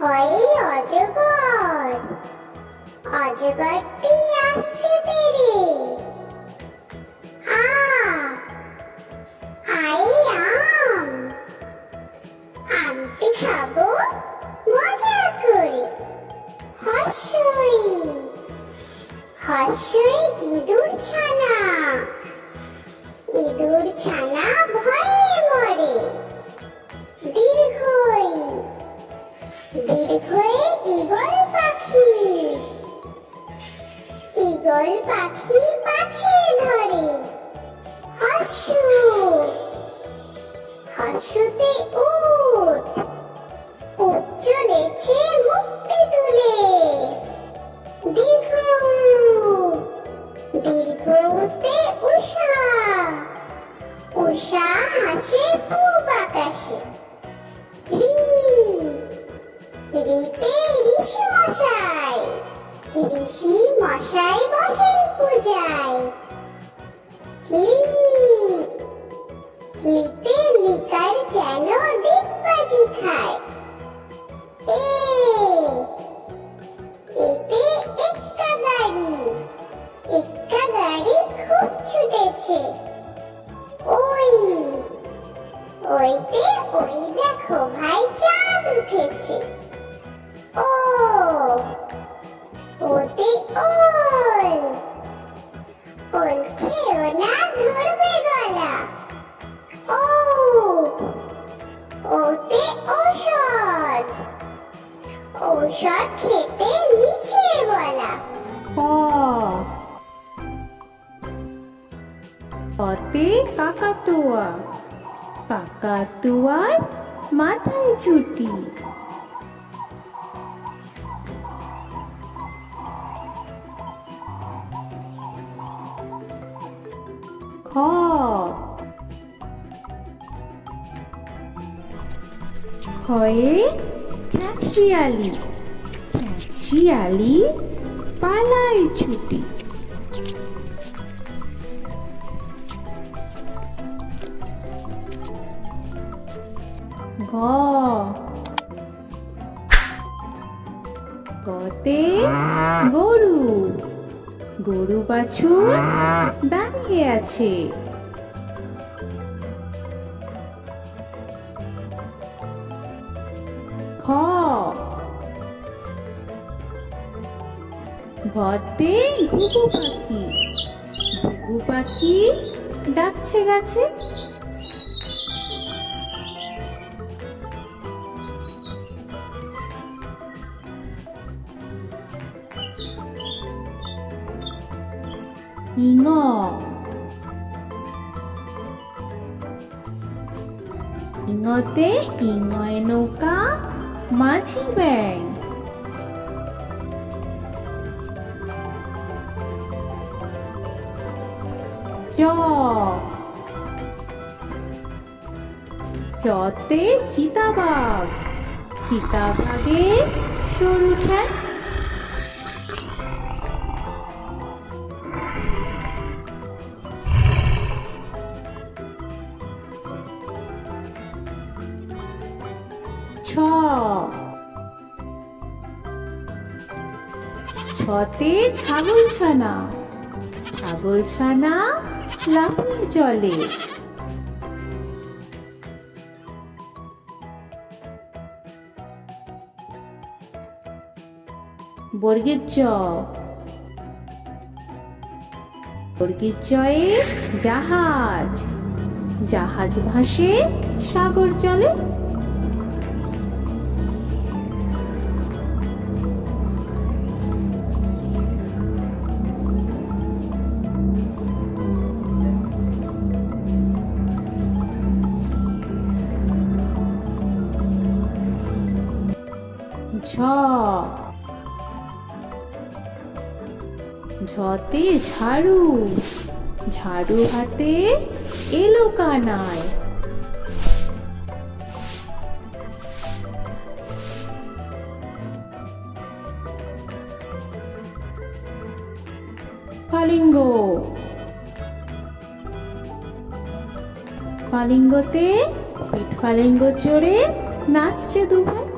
হয় অজগর। অজগরটি আসছে তেরে। আই আম। আমটি খাব মজা করে। হর্ষই হর্ষই ইঁদুর ছানা। ইঁদুর ছানা দীর্ঘয়ে ঈগল পাখি। ঈগল পাখি পাছে ধরে। হর্ষু, হর্ষতে উঠ উঠ চলেছে মুক্তি তুলে। দীর্ঘ দীর্ঘতে উষা। উষা হাসে পূব আকাশে। রিতে ঋষি মশাই ঋষি মশাই বসেন পূজায়। লিতে লিকার যেন ডিগবাজি খায়। এতে ঔষধ খেতে মিছে বলা। ক কতে কাকাতুয়া। কাকাতুয়ার মাথায় ছুটি খ। খয়ে খ্যাচিয়ালি খ্যাচিয়ালি পালায় ছুটি। গ। গতে গরু। গরু বাছুর দাঁড়িয়ে আছে। ঘতে ঘুঘু পাখি। ঘুঘু পাখি ডাকছে গাছে। ইঙ। ইঙতে ইঙয় নৌকা। মাঝি ব্যাং। চতে চিতাবাঘ চিতাবাঘে সরু ঠ্যাং ছতে ছাগল ছানা ছাগল ছানা লাফিয়ে চলে। বর্গের চ বর্গের জাহাজ জাহাজ ভাসে সাগর চলে ঝতে ঝাড়ু। ঝাড়ু হাতে এলো কানায়। ফালিঙ্গ। ফালিঙ্গতে পিঠ ফালিঙ্গ চড়ে নাচছে দুভাই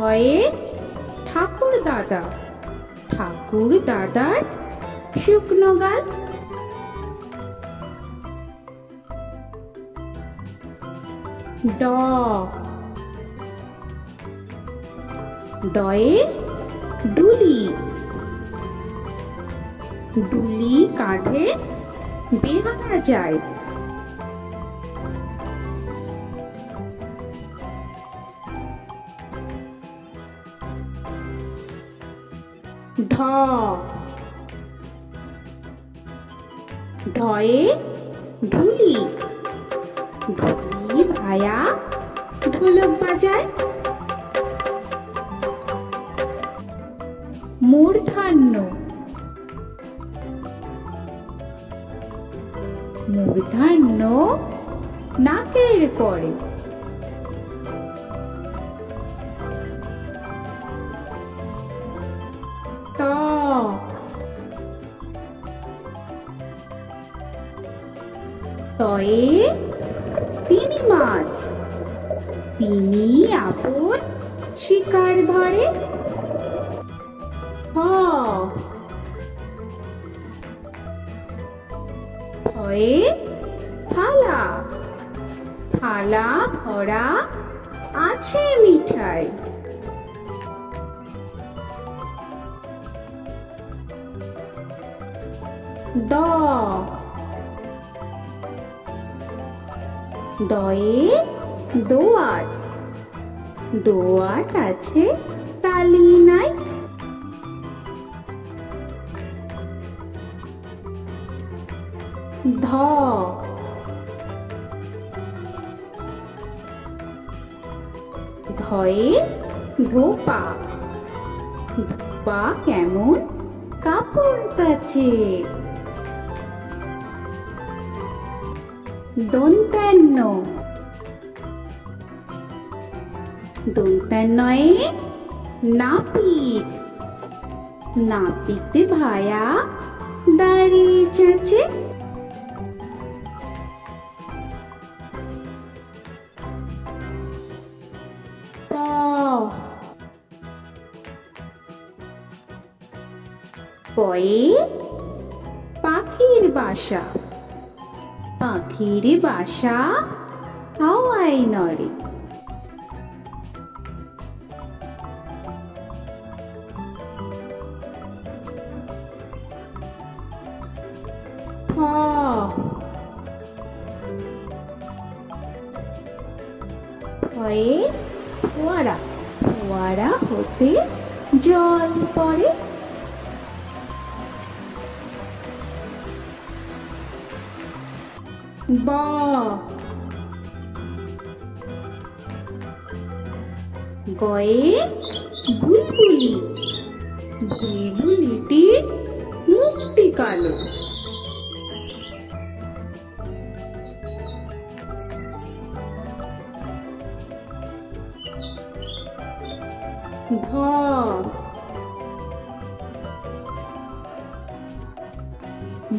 ঠয়ে ঠাকুর দাদা। ঠাকুর দাদার শুকনো গাল। ড। ডয়ে ডুলি। ডুলি কাঁধে বেহারা যায়। ঢোলক বাজায়? মূর্ধান্য মূর্ধান্য নাকের ত। তয়ে তিনি মাছ। তিনি আপন শিকার ধরে। হ। হয়ে থালা। থালা ভরা আছে মিঠাই। দ। দয়ে দোয়াত দোয়াত আছে তালি নাই। ধ। ধয়ে ধোপা। ধোপা কেমন? কাপড় কাচে। দন্তান্ন দন্তান্নয়ে নাপিত নাপিত ভায়া দাঁড়িয়ে চাচে পাখির বাসা পাখির বাসা হাওয়ায় নড়ে ফয়ে ফোয়ারা ফোয়ারা হতে জল পড়ে। ব। বয়ে বুলবুলি বুলবুলিটি মুক্তি কালো। ভ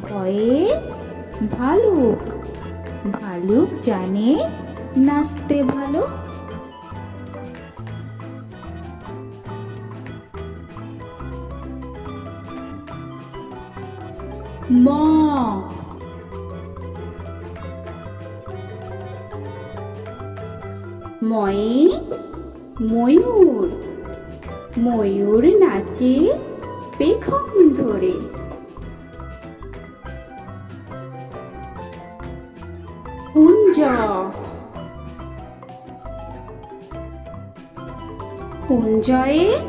ভয়ে ভালুক ভালুক জানে নাচতে ভালো। ম। ময়ে ময়ূর। ময়ূর নাচে পেখম ধরে। কুঞ্জ কুঞ্জয়ে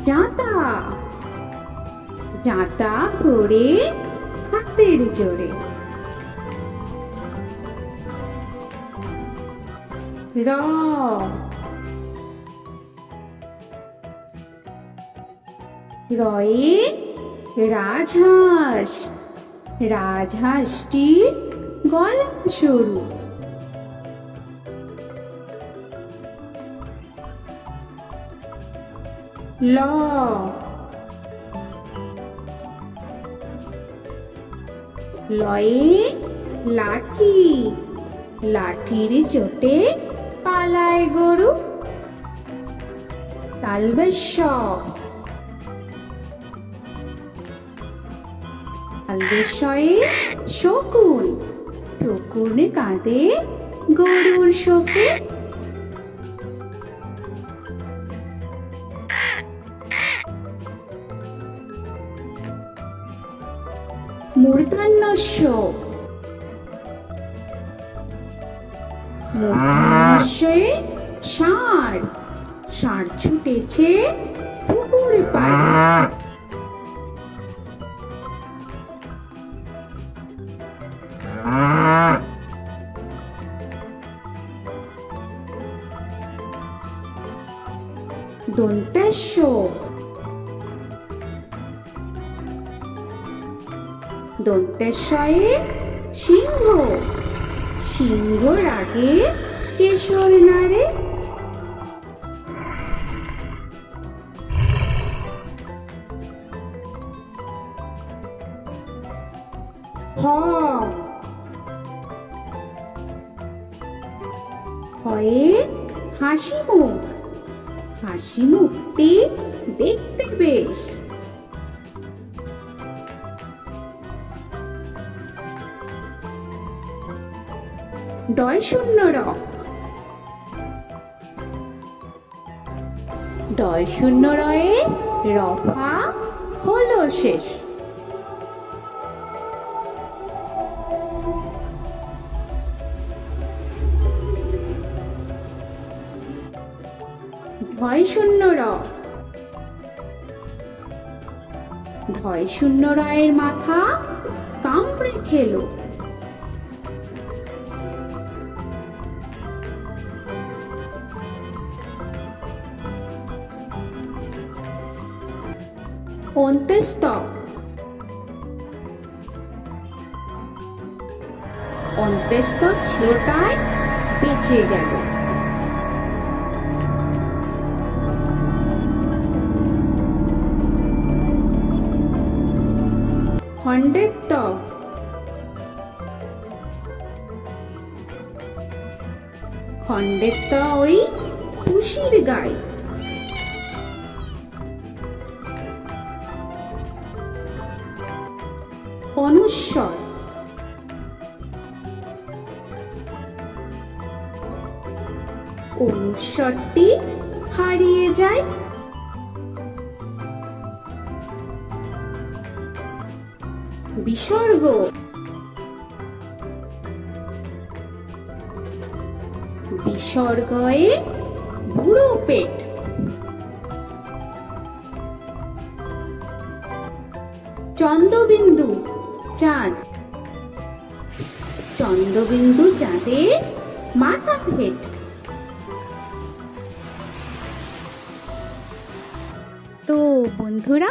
জাঁতা। জাঁতা ঘোরে হাতের জোরে। র। রয়ে রাজহাঁস। রাজহাঁসটির গলা শুরু। ল। লয়ে লাঠি। লাঠির চোটে পালায় গরু। তালবেশ্বর তালবেশয়ে শকুন। শকুনে কাঁদে গরুর শোকে। মূর্ধন্যস্য মূর্ধন্যস্যে ষাঁড়। ষাঁড় ছুটেছে পুকুর পাড়ে। দন্তেশ্ব দন্তেশ্বয়ে সিংহ। সিংহর আগে কেশর নারে হ। হয়ে হাসি মুখ, হাসি মুখটি দেখতে বেশ। ডয় শূন্য র। ডয় শূন্য রয়ে রফা হলো শেষ। ভয় শূন্য র ভয় শূন্য রয়ের মাথা কামড়ে খেলো। অন্ত্যেস্ত। অন্ত্যেস্ত ছিল তাই বেঁচে গেল। খণ্ডেত্ব খণ্ডেত্ব ওই খুশির গায়। অনুস্বর অনুস্বরটি হারিয়ে যায় বিসর্গ। বিসর্গয়ে বুড়ো পেট। চন্দ্রবিন্দু চাঁদ। চন্দ্রবিন্দু চাঁদের মাথা ভেট তো বন্ধুরা